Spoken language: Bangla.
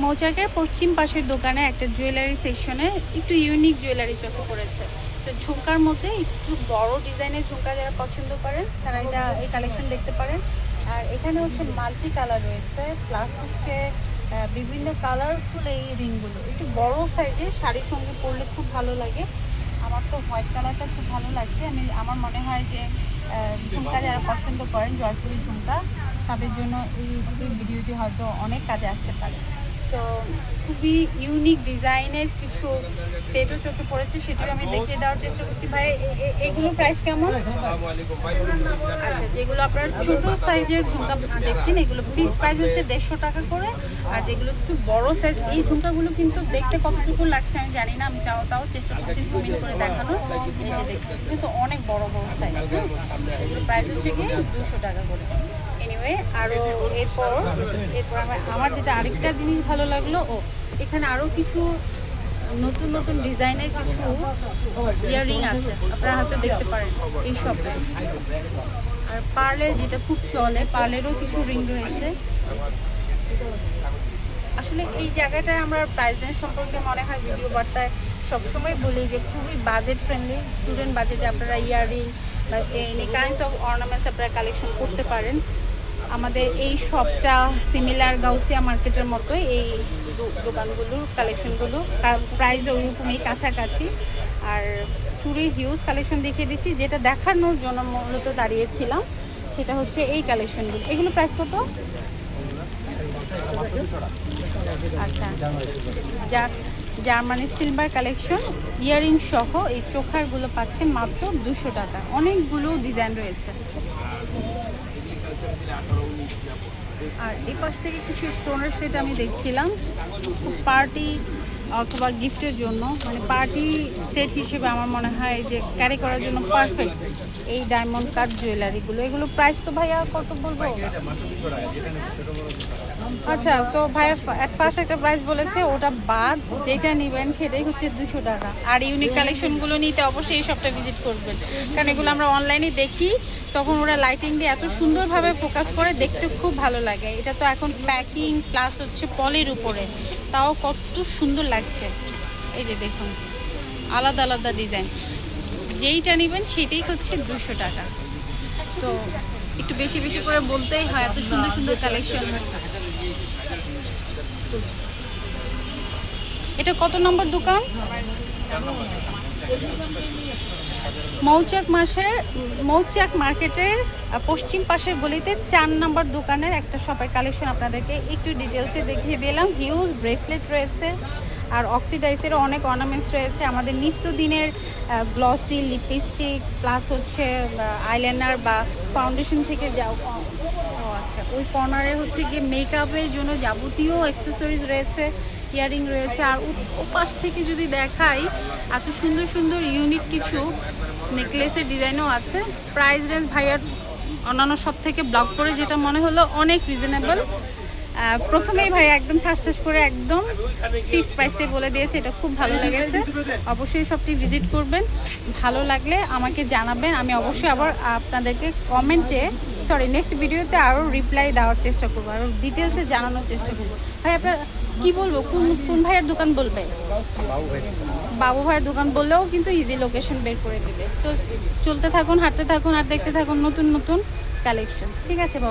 মৌচাকের পশ্চিম পাশের দোকানে একটা জুয়েলারি সেকশনে একটু ইউনিক জুয়েলারি চোখে পড়েছে। তো ঝুমকার মধ্যে একটু বড় ডিজাইনের ঝুমকা যারা পছন্দ করেন, তারা এটা এই কালেকশন দেখতে পারেন। আর এখানে হচ্ছে মাল্টি কালার রয়েছে প্লাস হচ্ছে বিভিন্ন কালারফুল এই রিংগুলো। একটু বড় সাইজের শাড়ির সঙ্গে পরলে খুব ভালো লাগে। আমার তো হোয়াইট কালারটা খুব ভালো লাগছে। আমি, আমার মনে হয় যে ঝুমকা যারা পছন্দ করেন, জয়পুরি ঝুমকা, তাদের জন্য এই ভিডিওটি হয়তো অনেক কাজে আসতে পারে। সো খুবই ইউনিক ডিজাইনের কিছু সেটও চোখে পড়েছে, সেটাও আমি দেখিয়ে দেওয়ার চেষ্টা করছি। ভাই এগুলো প্রাইস কেমন? আচ্ছা যেগুলো আপনার ছোট সাইজের ঝুমকা দেখছেন, এগুলো ফিক্স প্রাইস হচ্ছে দেড়শো টাকা করে। আর যেগুলো একটু বড় সাইজ এই ঝুমকাগুলো কিন্তু দেখতে কতটুকু লাগছে আমি জানি না, আমি তাও তাও চেষ্টা করছি জুমিন করে দেখানোর। এই যে দেখছেন, কিন্তু অনেক বড় বড় সাইজ সেগুলো প্রাইস হচ্ছে কি দুশো টাকা করে। এনিওয়ে আরও এরপর এরপর আমার আমার যেটা আরেকটা জিনিস ভালো লাগল, ও, এখানে আরও কিছু নতুন নতুন ডিজাইনের কিছু ইয়াররিং আছে, আপনারা হয়তো দেখতে পারেন এই শপে আর পার্লের যেটা খুব চলে পার্লেরও কিছু রিং রয়েছে। আসলে এই জায়গাটায় আমরা প্রাইস রেঞ্জ সম্পর্কে মনে হয় ভিডিও বার্তায় সবসময় বলি যে খুবই বাজেট ফ্রেন্ডলি স্টুডেন্ট বাজেটে আপনারা ইয়াররিং বা এনি কাইন্ডস অফ অর্নামেন্টস আপনারা কালেকশন করতে পারেন। আমাদের এই শপটা সিমিলার গাউসিয়া মার্কেটের মতো এই দোকানগুলোর কালেকশনগুলো প্রাইস ওইরকমই কাছাকাছি। আর চুরির হিউজ কালেকশন দেখিয়ে দিচ্ছি, যেটা দেখানোর জন্য মূলত দাঁড়িয়েছিলাম, সেটা হচ্ছে এই কালেকশনগুলো এগুলো প্রাইস কত? আচ্ছা যা জার্মানি সিলভার কালেকশন ইয়ারিং সহ এই চোখারগুলো পাচ্ছেন মাত্র দুশো টাকা। অনেকগুলো ডিজাইন রয়েছে। আর এই পাশ থেকে কিছু স্টোনের সেট আমি দেখছিলাম। পার্টি অথবা গিফটের জন্য মানে পার্টি সেট হিসেবে আমার মনে হয় যে ক্যারি করার জন্য পারফেক্ট এই ডায়মন্ড কাট জুয়েলারিগুলো এগুলো প্রাইস তো ভাইয়া কত বলব? আচ্ছা তো ভাইয়া অ্যাট ফার্স্ট একটা প্রাইস বলেছে, ওটা বাদ, যেটা নেবেন সেটাই হচ্ছে দুশো টাকা। আর ইউনিক কালেকশনগুলো নিতে অবশ্যই এই শপটা ভিজিট করবেন। কারণ এগুলো আমরা অনলাইনে দেখি, তখন ওরা লাইটিং দিয়ে এত সুন্দরভাবে ফোকাস করে, দেখতে খুব ভালো লাগে। এটা তো এখন প্যাকিং প্লাস হচ্ছে পলের উপরে। তাও কত সুন্দর লাগছে। এই যে দেখুন, আলাদা আলাদা ডিজাইন যেইটা নেবেন সেটাই হচ্ছে দুশো টাকা। তো একটু বেশি বেশি করে বলতেই হয়, এত সুন্দর সুন্দর কালেকশন এটা কত নম্বর দোকান? মৌচাক মাসের, মৌচাক মার্কেটের পশ্চিম পাশের গলিতে চার নম্বর দোকানের একটা শপের কালেকশন আপনাদেরকে একটু ডিটেলসে দেখিয়ে দিলাম। হিউজ ব্রেসলেট রয়েছে। আর অক্সিডাইসেরও অনেক অর্নামেন্টস রয়েছে। আমাদের নিত্যদিনের গ্লসি লিপস্টিক প্লাস হচ্ছে আইলাইনার বা ফাউন্ডেশন থেকে যা, ও আচ্ছা ওই কর্নারে হচ্ছে গিয়ে মেকআপের জন্য যাবতীয় অ্যাক্সেসরিজ রয়েছে ইয়ারিং রয়েছে। আর ওপাশ থেকে যদি দেখাই, এত সুন্দর সুন্দর ইউনিক কিছু নেকলেসের ডিজাইনও আছে। প্রাইস রেঞ্জ ভাইয়ার অন্যান্য সব থেকে ব্লক করে, যেটা মনে হলো অনেক রিজনেবল প্রথমেই ভাই একদম ঠাস ঠাস করে একদম ফিক্স প্রাইসটাই বলে দিয়েছে, এটা খুব ভালো লেগেছে। অবশ্যই সবটি ভিজিট করবেন, ভালো লাগলে আমাকে জানাবেন, আমি অবশ্যই আবার আপনাদেরকে কমেন্টে সরি নেক্সট ভিডিওতে আরও রিপ্লাই দেওয়ার চেষ্টা করব, আরও ডিটেলসে জানানোর চেষ্টা করব। ভাই, আপনার কি বলব, কোন কোন ভাইয়ের দোকান বলবে? বাবু ভাইয়ের দোকান বললেও কিন্তু ইজি লোকেশন বের করে দেবে। তো চলতে থাকুন, হাঁটতে থাকুন, আর দেখতে থাকুন নতুন নতুন কালেকশন ঠিক আছে, বাবু।